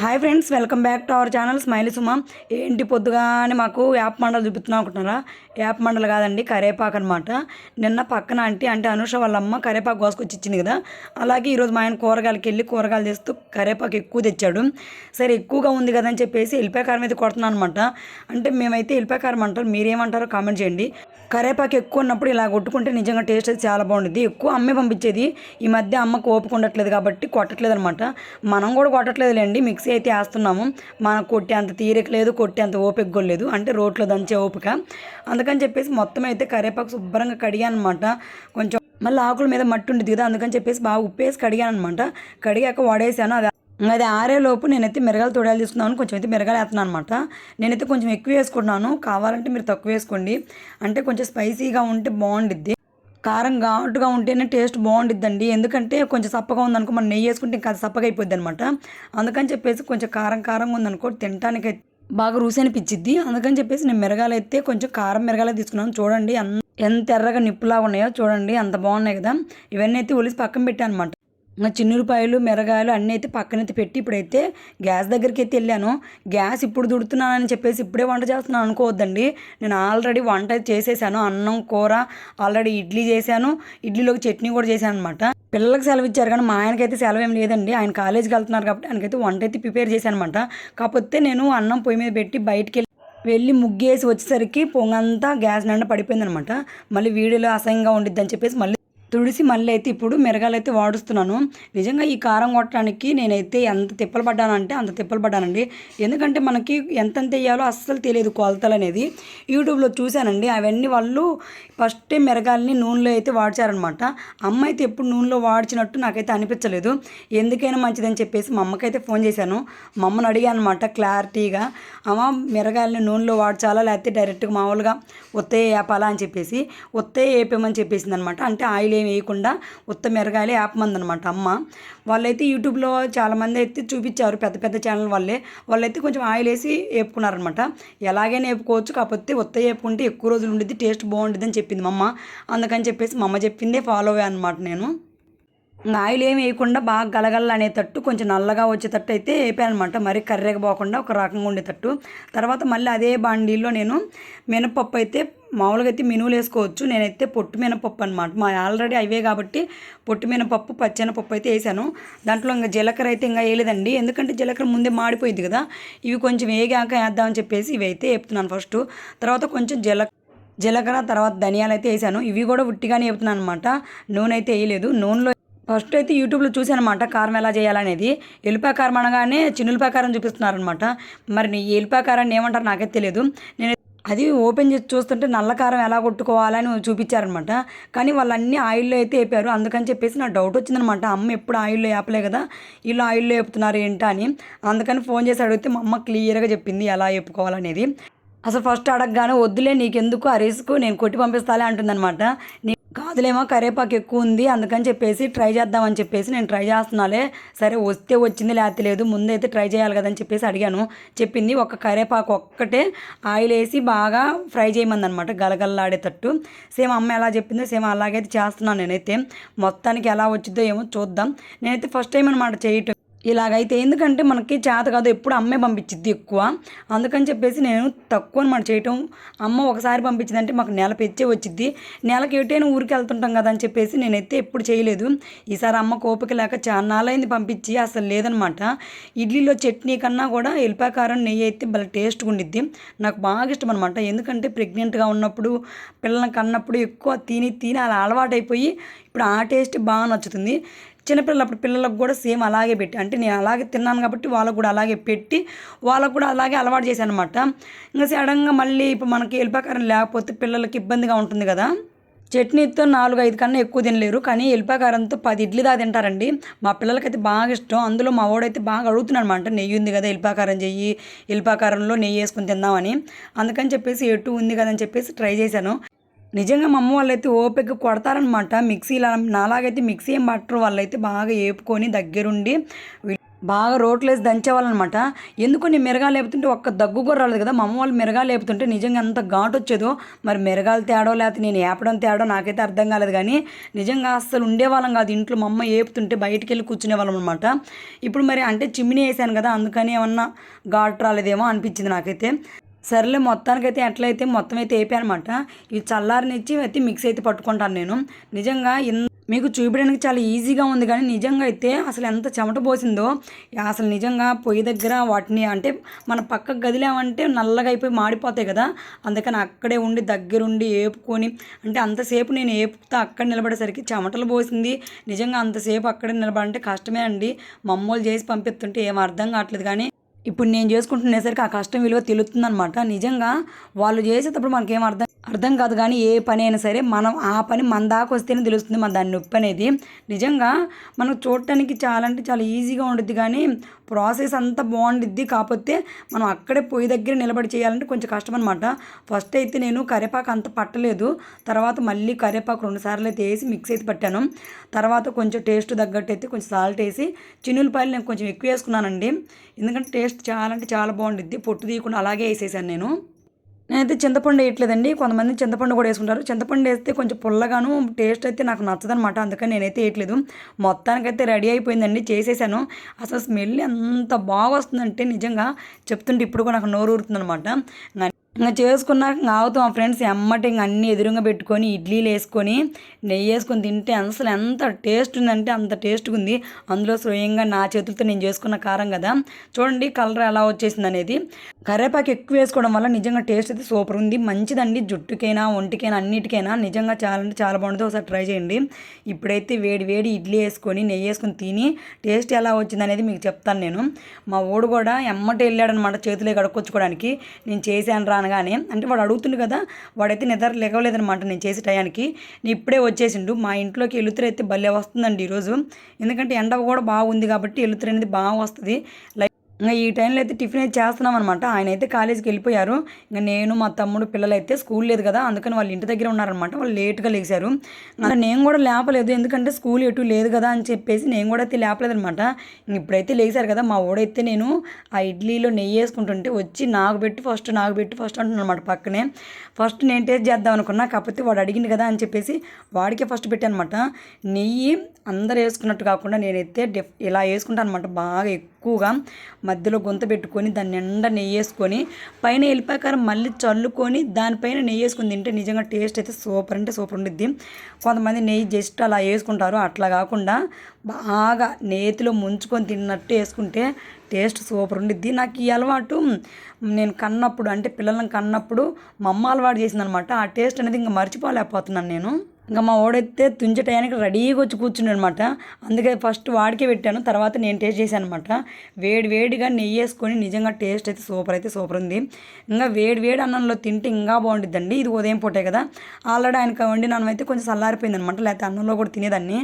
Hi friends welcome back to our channel smile Suma ఏంటి పొద్దుగానే మాకు యాప్ మండలు చూపిస్తున్నాం అనుకుంటున్నారా? యాప్ మండలు కాదండి కరేపాకు అనమాట నిన్న పక్కన ఆంటీ అంటే అనుష వాళ్ళ అమ్మ కరేపాకు కోసుకొచ్చి ఇచ్చింది కదా. అలాగే ఈరోజు మా ఆయన కూరగాయలకి వెళ్ళి కూరగాయలు తెస్తూ కరేపాకు ఎక్కువ తెచ్చాడు. సరే ఎక్కువగా ఉంది కదా అని చెప్పేసి ఎల్పాకారం అయితే కొడుతున్నాను అనమాట అంటే మేమైతే ఎల్పాకారం అంటారు మీరేమంటారో కామెంట్ చేయండి. కరేపాకు ఎక్కువ ఉన్నప్పుడు ఇలా కొట్టుకుంటే నిజంగా టేస్ట్ అయితే చాలా బాగుంటుంది ఎక్కువ అమ్మే పంపించేది ఈ మధ్య అమ్మకు ఓపుకుండట్లేదు కాబట్టి కొట్టట్లేదు అనమాట మనం కూడా కొట్టట్లేదులేండి మిక్సీ అయితే వేస్తున్నాము. మనకు కొట్టే అంత తీరిక లేదు కొట్టే అంత ఓపిక కూడా లేదు. అంటే రోట్లో దంచే ఓపిక. అందుకని చెప్పేసి మొత్తం అయితే కరేపాకు శుభ్రంగా కడిగాను అనమాట కొంచెం మళ్ళీ ఆకుల మీద మట్టి ఉండేది కదా అందుకని చెప్పేసి బాగా ఉప్పేసి కడిగాను అనమాట కడిగాక వాడేసాను. అది అది ఆరేలోపు నేనైతే మిరగాలు తొడాలు తీసుకున్నాను కొంచెం అయితే మిరగాలు వేస్తున్నాను అనమాట నేనైతే కొంచెం ఎక్కువ వేసుకుంటున్నాను. కావాలంటే మీరు తక్కువ వేసుకోండి. అంటే కొంచెం స్పైసీగా ఉంటే బాగుండిద్ది. కారం ఘాటుగా ఉంటేనే టేస్ట్ బాగుండిద్దండి. ఎందుకంటే కొంచెం సప్పగా ఉందనుకో మనం నెయ్యి వేసుకుంటే ఇంకా అది సప్పగా అయిపోద్ది అనమాట అందుకని చెప్పేసి కొంచెం కారం కారంగా ఉందనుకో తినడానికి బాగా రుచి అనిపించిద్ది అందుకని చెప్పేసి నేను మిరగాలైతే కొంచెం కారం మిరగాలే తీసుకున్నాను. చూడండి ఎంత ఎర్రగా నిప్పులాగా ఉన్నాయో చూడండి అంత బాగున్నాయి కదా. ఇవన్నీ అయితే ఒలిసి పక్కన పెట్టాను అనమాట చిన్నురుపాయలు మిరగాయలు అన్నీ అయితే పక్కనైతే పెట్టి ఇప్పుడైతే గ్యాస్ దగ్గరికి అయితే వెళ్ళాను. గ్యాస్ ఇప్పుడు దుడుతున్నానని చెప్పేసి ఇప్పుడే వంట చేస్తున్నాను అనుకోవద్దండి. నేను ఆల్రెడీ వంట చేసేసాను. అన్నం కూర ఆల్రెడీ ఇడ్లీ చేశాను. ఇడ్లీలోకి చట్నీ కూడా చేశాను అనమాట పిల్లలకు సెలవు ఇచ్చారు కానీ మా ఆయనకైతే సెలవు ఏం లేదండి. ఆయన కాలేజీకి వెళ్తున్నారు కాబట్టి ఆయనకైతే వంట అయితే ప్రిపేర్ చేశాను అనమాట కాకపోతే నేను అన్నం పొయ్యి మీద పెట్టి బయటికి వెళ్ళి వెళ్ళి ముగ్గేసి వచ్చేసరికి పొంగంతా గ్యాస్ నిండా పడిపోయింది అనమాట మళ్ళీ వీడియోలో అసహ్యంగా ఉండిద్దని చెప్పేసి మళ్ళీ తుడిసి మళ్ళీ అయితే ఇప్పుడు మిరగాలైతే వాడుస్తున్నాను. నిజంగా ఈ కారం కొట్టడానికి నేనైతే ఎంత తిప్పలు పడ్డానంటే అంత తిప్పలు పడ్డానండి. ఎందుకంటే మనకి ఎంతెంత వేయాలో అస్సలు తెలియదు కొలతలు అనేది. యూట్యూబ్లో చూశానండి. అవన్నీ వాళ్ళు ఫస్ట్ మిరగాల్ని నూనెలో అయితే వాడిచారనమాట. అమ్మ అయితే ఎప్పుడు నూనెలో వాడ్చినట్టు నాకైతే అనిపించలేదు. ఎందుకైనా మంచిదని చెప్పేసి మా అమ్మకైతే ఫోన్ చేశాను. మా అమ్మను అడిగాను అనమాట క్లారిటీగా. అమ్మ మిరగాల్ని నూనెలో వాడ్చాలా? లేకపోతే డైరెక్ట్గా మామూలుగా ఒత్తే వేపాలా? అని చెప్పేసి. ఒత్తే వేపేమని చెప్పేసింది అనమాట అంటే ఆయిల్ ఏం వేయకుండా ఉత్త మిరగాయలే వేపమంది అనమాట అమ్మ. వాళ్ళైతే యూట్యూబ్లో చాలామంది అయితే చూపించారు పెద్ద పెద్ద ఛానల్ వాళ్ళే. వాళ్ళైతే కొంచెం ఆయిల్ వేసి వేపుకున్నారనమాట ఎలాగైనా వేపుకోవచ్చు కాకపోతే ఉత్త వేపుకుంటే ఎక్కువ రోజులు ఉండేది టేస్ట్ బాగుంటుంది అని చెప్పింది మా అమ్మ. అందుకని చెప్పేసి మా అమ్మ చెప్పిందే ఫాలో అయ్యా అనమాట నేను. ఆయిల్ ఏమి వేయకుండా బాగా గలగల అనేటట్టు కొంచెం నల్లగా వచ్చేటట్టు అయితే వేపానమాట మరి కర్రెగా పోకుండా ఒక రకంగా ఉండేటట్టు. తర్వాత మళ్ళీ అదే బాండీలో నేను మినపప్పు అయితే మామూలుగా అయితే మినువులు వేసుకోవచ్చు. నేనైతే పొట్టు మినపప్పు అనమాట మా ఆల్రెడీ అవే కాబట్టి పొట్టు మినపప్పు పచ్చెనపప్పు అయితే వేసాను. దాంట్లో ఇంకా జీలకర్ర అయితే ఇంకా వేయలేదండి. ఎందుకంటే జీలకర్ర ముందే మాడిపోయింది కదా. ఇవి కొంచెం వేగాక వేద్దామని చెప్పేసి ఇవి అయితే వేపుతున్నాను ఫస్ట్. తర్వాత కొంచెం జీల జీలకర్ర తర్వాత ధనియాలు అయితే వేసాను. ఇవి కూడా ఉట్టిగానే వేపుతున్నాను అనమాట నూనె అయితే వేయలేదు. నూనెలో ఫస్ట్ అయితే యూట్యూబ్లో చూశానమాట కారం ఎలా చేయాలనేది. ఎల్లిపాయ కారం అనగానే చిన్నులపాయ కారం చూపిస్తున్నారనమాట. మరి నీ ఎల్లిపాయ కారాన్ని ఏమంటారు నాకైతే తెలియదు నేను అది ఓపెన్ చేసి చూస్తుంటే నల్ల కారం ఎలా కొట్టుకోవాలని చూపించారనమాట. కానీ వాళ్ళు అన్ని ఆయిల్లో అయితే వేపారు. అందుకని చెప్పేసి నాకు డౌట్ వచ్చిందనమాట. అమ్మ ఎప్పుడు ఆయిల్లో వేపలే కదా వీళ్ళు ఆయిల్లో వేపుతున్నారు ఏంటా అని. అందుకని ఫోన్ చేసి అడిగితే మా అమ్మ క్లియర్గా చెప్పింది ఎలా వేపుకోవాలనేది. అసలు ఫస్ట్ అడగగానే వద్దులే నీకెందుకు ఆ రిస్క్? నేను కొట్టి పంపిస్తాలే అంటుందన్నమాట నీ కాదులేమో కరేపాకు ఎక్కువ ఉంది అందుకని చెప్పేసి ట్రై చేద్దామని చెప్పేసి నేను ట్రై చేస్తున్నాలే. సరే వస్తే వచ్చింది లేకపోతే లేదు ముందైతే ట్రై చేయాలి కదని చెప్పేసి అడిగాను. చెప్పింది ఒక కరేపాకు ఒక్కటే ఆయిల్ వేసి బాగా ఫ్రై చేయమంది అనమాట గలగలలాడేటట్టు. సేమ్ అమ్మ ఎలా చెప్పిందో సేమ్ అలాగైతే చేస్తున్నాను నేనైతే. మొత్తానికి ఎలా వచ్చిందో ఏమో చూద్దాం. నేనైతే ఫస్ట్ టైం అనమాట చేయటం. ఇలాగైతే. ఎందుకంటే మనకి చేత కాదు ఎప్పుడు అమ్మే పంపించిద్ది ఎక్కువ. అందుకని చెప్పేసి నేను తక్కువ అనమాట చేయటం. అమ్మ ఒకసారి పంపించిందంటే మాకు నెల పెచ్చే వచ్చిద్ది. నెలకి ఎటైనా ఊరికి వెళ్తుంటాం కదా అని చెప్పేసి నేనైతే ఎప్పుడు చేయలేదు. ఈసారి అమ్మ కోపిక లేక చాన్నాళ్ళైంది పంపించి అసలు లేదనమాట ఇడ్లీలో చట్నీ కన్నా కూడా ఎల్పాకారం నెయ్యి అయితే భలే టేస్ట్గా ఉండిద్ది. నాకు బాగా ఇష్టం అనమాట ఎందుకంటే ప్రెగ్నెంట్గా ఉన్నప్పుడు పిల్లలకి కన్నప్పుడు ఎక్కువ తిని తిని అలా అలవాటైపోయి ఇప్పుడు ఆ టేస్ట్ బాగా నచ్చుతుంది. చిన్నపిల్లలు అప్పుడు పిల్లలకు కూడా సేమ్ అలాగే పెట్టి అంటే నేను అలాగే తిన్నాను కాబట్టి వాళ్ళకు కూడా అలాగే పెట్టి వాళ్ళకు కూడా అలాగే అలవాటు చేశాను అనమాట ఇంకా సడన్గా మళ్ళీ ఇప్పుడు మనకి ఎల్పాకారం లేకపోతే పిల్లలకి ఇబ్బందిగా ఉంటుంది కదా. చట్నీతో నాలుగు ఐదు కన్నా ఎక్కువ తినలేరు కానీ ఎల్పాకారంతో పది ఇడ్లీ దా తింటారండి. మా పిల్లలకైతే బాగా ఇష్టం. అందులో మా వాడైతే బాగా అడుగుతున్నాడు అనమాట నెయ్యి ఉంది కదా ఎల్పాకారం చెయ్యి ఎల్పాకారంలో నెయ్యి వేసుకుని తిందామని. అందుకని చెప్పేసి ఎటు ఉంది కదా అని చెప్పేసి ట్రై చేశాను. నిజంగా మా అమ్మ వాళ్ళైతే ఓపిక కొడతారనమాట మిక్సీలో నాలాగైతే మిక్సీ ఏం పట్టరు. వాళ్ళైతే బాగా వేపుకొని దగ్గరుండి బాగా రోట్లేసి దంచేవాళ్ళనమాట ఎందుకు నేను మిరగాలు లేపుతుంటే ఒక్క దగ్గు కూడా రాలేదు కదా? మా అమ్మ వాళ్ళు మిరగాలు లేపుతుంటే నిజంగా అంత ఘాటు వచ్చేదో? మరి మిరగాలు తేడో లేకపోతే నేను ఏపడం తేడో నాకైతే అర్థం కాలేదు కానీ నిజంగా అస్సలు ఉండేవాళ్ళం కాదు. ఇంట్లో మా అమ్మ ఏపుతుంటే బయటికి వెళ్ళి కూర్చునే వాళ్ళం అనమాట ఇప్పుడు మరి అంటే చిమ్మిని వేసాను కదా? అందుకని ఏమన్నా ఘాటు రాలేదేమో అనిపించింది నాకైతే. సర్లే మొత్తానికైతే ఎట్లయితే మొత్తం అయితే వేపానమాట ఇవి చల్లారనిచ్చి అయితే మిక్స్ అయితే పట్టుకుంటాను నేను. నిజంగా ఇన్ మీకు చూపించడానికి చాలా ఈజీగా ఉంది కానీ నిజంగా అయితే అసలు ఎంత చెమట పోసిందో అసలు నిజంగా పొయ్యి దగ్గర వాటిని అంటే మన పక్క గదిలేమంటే నల్లగా అయిపోయి మాడిపోతాయి కదా. అందుకని అక్కడే ఉండి దగ్గరుండి ఏపుకొని అంటే అంతసేపు నేను ఏపుతా అక్కడ నిలబడేసరికి చెమటలు పోసింది. నిజంగా అంతసేపు అక్కడే నిలబడంటే కష్టమే అండి. మమ్మోలు చేసి పంపిస్తుంటే ఏం అర్థం కావట్లేదు కానీ ఇప్పుడు నేను చేసుకుంటునేసరికి ఆ కష్టం విలువ తెలుస్తుందనమాట నిజంగా వాళ్ళు చేసేటప్పుడు మనకేం అర్థం అర్థం కాదు కానీ ఏ పని అయినా సరే మనం ఆ పని మన దాకా వస్తేనే తెలుస్తుంది మన దాని నొప్పి అనేది. నిజంగా మనకు చూడటానికి చాలా అంటే చాలా ఈజీగా ఉండుద్ది కానీ ప్రాసెస్ అంతా బాగుండిద్ది కాకపోతే మనం అక్కడే పొయ్యి దగ్గర నిలబడి చేయాలంటే కొంచెం కష్టం అనమాట ఫస్ట్ అయితే నేను కరివేపాకు అంత పట్టలేదు. తర్వాత మళ్ళీ కరివేపాకు రెండుసార్లు అయితే వేసి మిక్స్ అయితే పట్టాను. తర్వాత కొంచెం టేస్ట్ తగ్గట్టు అయితే కొంచెం సాల్ట్ వేసి చిన్నులపాయలు నేను కొంచెం ఎక్కువ వేసుకున్నానండి. ఎందుకంటే టేస్ట్ చాలా అంటే చాలా బాగుండిద్ది. పొట్టు తీయకుండా అలాగే వేసేసాను నేను. నేనైతే చింతపండు వేయట్లేదండి. కొంతమంది చింతపండు కూడా వేసుకుంటారు. చింతపండు వేస్తే కొంచెం పుల్లగాను టేస్ట్ అయితే నాకు నచ్చదనమాట. అందుకని నేనైతే వేయట్లేదు. మొత్తానికైతే రెడీ అయిపోయిందండి. చేసేసాను. అసలు స్మెల్ ఎంత బాగా వస్తుందంటే నిజంగా చెప్తుంటే ఇప్పుడు కూడా నాకు నోరు ఊరుతుందనమాట. ఇంకా చేసుకున్నాక ఇంకా ఆవుతాం మా ఫ్రెండ్స్ ఎమ్మటి ఇంక అన్ని ఎదురుగా పెట్టుకొని ఇడ్లీలు వేసుకొని నెయ్యి వేసుకొని తింటే అసలు ఎంత టేస్ట్ ఉందంటే అంత టేస్ట్గా ఉంది. అందులో స్వయంగా నా చేతులతో నేను చేసుకున్న కారం కదా. చూడండి కలర్ ఎలా వచ్చేసింది అనేది. కరివేపాకు ఎక్కువ వేసుకోవడం వల్ల నిజంగా టేస్ట్ అయితే సూపర్ ఉంది. మంచిదండి. జుట్టుకైనా ఒంటికైనా అన్నిటికైనా నిజంగా చాలా అంటే చాలా బాగుంటుంది. ఒకసారి ట్రై చేయండి. ఇప్పుడైతే వేడి వేడి ఇడ్లీ వేసుకొని నెయ్యి వేసుకొని తిని టేస్ట్ ఎలా వచ్చింది అనేది మీకు చెప్తాను నేను. మా ఊడు కూడా ఎమ్మటి వెళ్ళాడనమాట చేతులే కడుక్కొచ్చుకోవడానికి. నేను చేశాను రా అనగానే అంటే వాడు అడుగుతుండు కదా వాడైతే నిద్ర లేవలేదనమాట నేను చేసే టయానికి. నేను ఇప్పుడే వచ్చేసిండు మా ఇంట్లోకి ఎలుతురు అయితే భలే వస్తుందండి ఈరోజు. ఎందుకంటే ఎండ కూడా బాగుంది కాబట్టి ఎలుతురు అనేది బాగా వస్తుంది. లైక్ ఇంకా ఈ టైంలో అయితే టిఫిన్ అయితే చేస్తున్నాం అనమాట ఆయన అయితే కాలేజీకి వెళ్ళిపోయారు. ఇంకా నేను మా తమ్ముడు పిల్లలు అయితే స్కూల్ లేదు కదా అందుకని వాళ్ళు ఇంటి దగ్గర ఉన్నారనమాట వాళ్ళు లేట్గా లేచారు. అలా నేను కూడా లేపలేదు. ఎందుకంటే స్కూల్ ఎటు లేదు కదా అని చెప్పేసి నేను కూడా అయితే లేపలేదు అనమాట ఇప్పుడైతే లేచారు కదా మా ఓడైతే నేను ఆ ఇడ్లీలో నెయ్యి వేసుకుంటుంటే వచ్చి నాకు పెట్టి ఫస్ట్ నాకు పెట్టి ఫస్ట్ అంటున్నాను అనమాట పక్కనే. ఫస్ట్ నేను టేస్ట్ చేద్దాం అనుకున్నా కాకపోతే వాడు అడిగింది కదా అని చెప్పేసి వాడికే ఫస్ట్ పెట్టాను అనమాట నెయ్యి అందరు వేసుకున్నట్టు కాకుండా నేనైతే డిఫ్ ఇలా వేసుకుంటాను అనమాట బాగా ఎక్కువ ఎక్కువగా మధ్యలో గుంత పెట్టుకొని దాన్ని నిండా నెయ్యి వేసుకొని పైన వెళ్ళిపోయాక మళ్ళీ చల్లుకొని దానిపైన నెయ్యి వేసుకొని తింటే నిజంగా టేస్ట్ అయితే సూపర్ అంటే సూపర్ ఉండిద్ది. కొంతమంది నెయ్యి జస్ట్ అలా వేసుకుంటారు. అట్లా కాకుండా బాగా నేతిలో ముంచుకొని తిన్నట్టు వేసుకుంటే టేస్ట్ సూపర్ ఉండిద్ది. నాకు ఈ అలవాటు నేను కన్నప్పుడు అంటే పిల్లలను కన్నప్పుడు మా అమ్మ అలవాటు చేసిందనమాట. ఆ టేస్ట్ అనేది ఇంకా మర్చిపోలేకపోతున్నాను నేను. ఇంకా మా ఓడైతే తుంచే టయానికి రెడీగా వచ్చి కూర్చున్నాడు అనమాట అందుకే ఫస్ట్ వాడికే పెట్టాను తర్వాత నేను టేస్ట్ చేశాను అనమాట వేడి వేడిగా నెయ్యి వేసుకొని నిజంగా టేస్ట్ అయితే సూపర్ అయితే సూపర్ ఉంది. ఇంకా వేడి వేడి అన్నంలో తింటే ఇంకా బాగుంటుందండి ఇది ఉదయం పూటే కదా. ఆల్రెడీ ఆయనకు వండిన అన్నం అయితే కొంచెం చల్లారిపోయింది అనమాట లేకపోతే అన్నంలో కూడా తినేదాన్ని.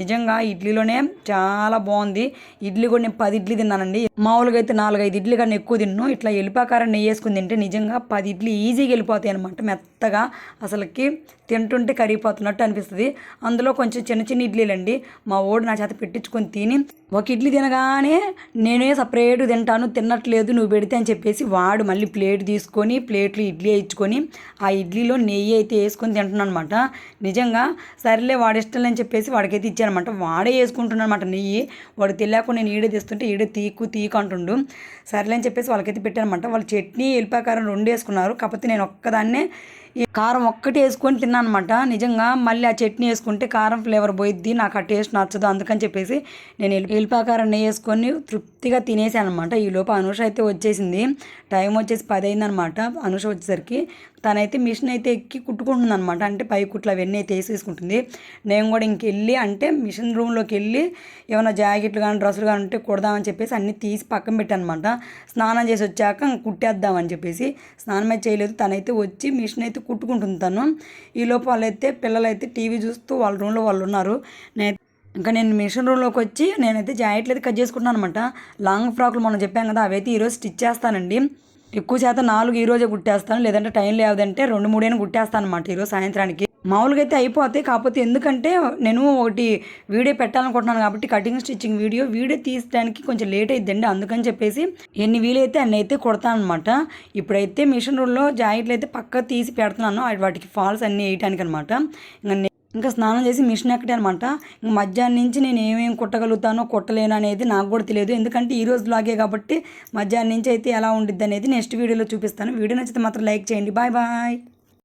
నిజంగా ఇడ్లీలోనే చాలా బాగుంది. ఇడ్లీ కూడా నేను పది ఇడ్లీ తిన్నానండి. మామూలుగా అయితే నాలుగైదు ఇడ్లీ కన్నా ఎక్కువ తిన్ను. ఇట్లా ఎలిపాకారం నెయ్యి వేసుకుని తింటే నిజంగా పది ఇడ్లీ ఈజీగా వెళ్ళిపోతాయి అనమాట మెత్తగా. అసలుకి తింటుంటే కరిగిపోతుంది. కరిగిపోతున్నట్టు అనిపిస్తుంది. అందులో కొంచెం చిన్న చిన్న ఇడ్లీలు అండి మా ఓడు నా చేత పెట్టించుకొని తిని ఒక ఇడ్లీ తినగానే నేనే సపరేట్ తింటాను తినట్లేదు నువ్వు పెడితే అని చెప్పేసి వాడు మళ్ళీ ప్లేట్ తీసుకొని ప్లేట్లు ఇడ్లీ ఇచ్చుకొని ఆ ఇడ్లీలో నెయ్యి అయితే వేసుకొని తింటున్నాను అనమాట నిజంగా సరేలే వాడి ఇష్టం అని చెప్పేసి వాడికైతే ఇచ్చానమాట వాడే వేసుకుంటున్నాను అనమాట నెయ్యి. వాడు తెలియకుండా నేను ఈడే తీస్తుంటే ఈడే తీకు తీకు అంటుండు. సరేలే అని చెప్పేసి వాళ్ళకైతే పెట్టానమాట వాళ్ళు చట్నీ ఎల్పాకారం రెండు వేసుకున్నారు. కాకపోతే నేను ఒక్కదాన్నే ఈ కారం ఒక్కటి వేసుకొని తిన్నాను అనమాట నిజంగా మళ్ళీ ఆ చట్నీ వేసుకుంటే కారం ఫ్లేవర్ పోయిద్ది నాకు ఆ టేస్ట్ నచ్చదు అందుకని చెప్పేసి నేను ఎల్లిపాకారం నెయ్యి వేసుకొని తృప్తిగా తినేసాను అనమాట ఈ అనుష అయితే వచ్చేసింది. టైం వచ్చేసి పది అయిందనమాట అనుష వచ్చేసరికి. తనైతే మిషన్ అయితే ఎక్కి కుట్టుకుంటుంది అనమాట అంటే పై కుట్లు అవన్నీ అయితే వేసేసుకుంటుంది. నేను కూడా ఇంకెళ్ళి అంటే మిషన్ రూమ్లోకి వెళ్ళి ఏమైనా జాకెట్లు కానీ డ్రెస్సులు కానీ ఉంటే కుడదామని చెప్పేసి అన్నీ తీసి పక్కన పెట్టానమాట స్నానం చేసి వచ్చాక కుట్టేద్దామని చెప్పేసి స్నానం అయితే చేయలేదు. తనైతే వచ్చి మిషన్ అయితే కుట్టుకుంటుంది తను. ఈలోపు వాళ్ళైతే పిల్లలైతే టీవీ చూస్తూ వాళ్ళ రూమ్లో వాళ్ళు ఉన్నారు. నేను ఇంకా నేను మిషన్ రూమ్లోకి వచ్చి నేనైతే జాకెట్లు అయితే కట్ చేసుకుంటున్నాను అనమాట లాంగ్ ఫ్రాక్లు మనం చెప్పాం కదా అవైతే ఈరోజు స్టిచ్ చేస్తానండి. ఎక్కువ శాతం నాలుగు ఈ రోజే కుట్టేస్తాను లేదంటే టైం లేదంటే రెండు మూడైనా కుట్టేస్తాను అనమాట ఈరోజు సాయంత్రానికి. మామూలుగా అయితే అయిపోతాయి కాకపోతే ఎందుకంటే నేను ఒకటి వీడియో పెట్టాలనుకుంటున్నాను కాబట్టి కటింగ్ స్టిచ్చింగ్ వీడియో వీడియో తీసడానికి కొంచెం లేట్ అయిద్దండి. అందుకని చెప్పేసి ఎన్ని వీలైతే అన్ని అయితే అనమాట ఇప్పుడైతే మిషన్ రూల్లో జాకెట్లు అయితే పక్క తీసి పెడుతున్నాను వాటికి ఫాల్స్ అన్నీ వేయటానికి అనమాట ఇంకా ఇంకా స్నానం చేసి మిషన్ ఎక్కడే అనమాట ఇంకా మధ్యాహ్నం నుంచి నేను ఏమేమి కుట్టగలుగుతానో కుట్టలేను అనేది నాకు కూడా తెలియదు. ఎందుకంటే ఈ రోజు లాగే కాబట్టి మధ్యాహ్నం నుంచి అయితే ఎలా ఉండిద్ది అనేది నెక్స్ట్ వీడియోలో చూపిస్తాను. వీడియో నచ్చితే మాత్రం లైక్ చేయండి. Bye bye.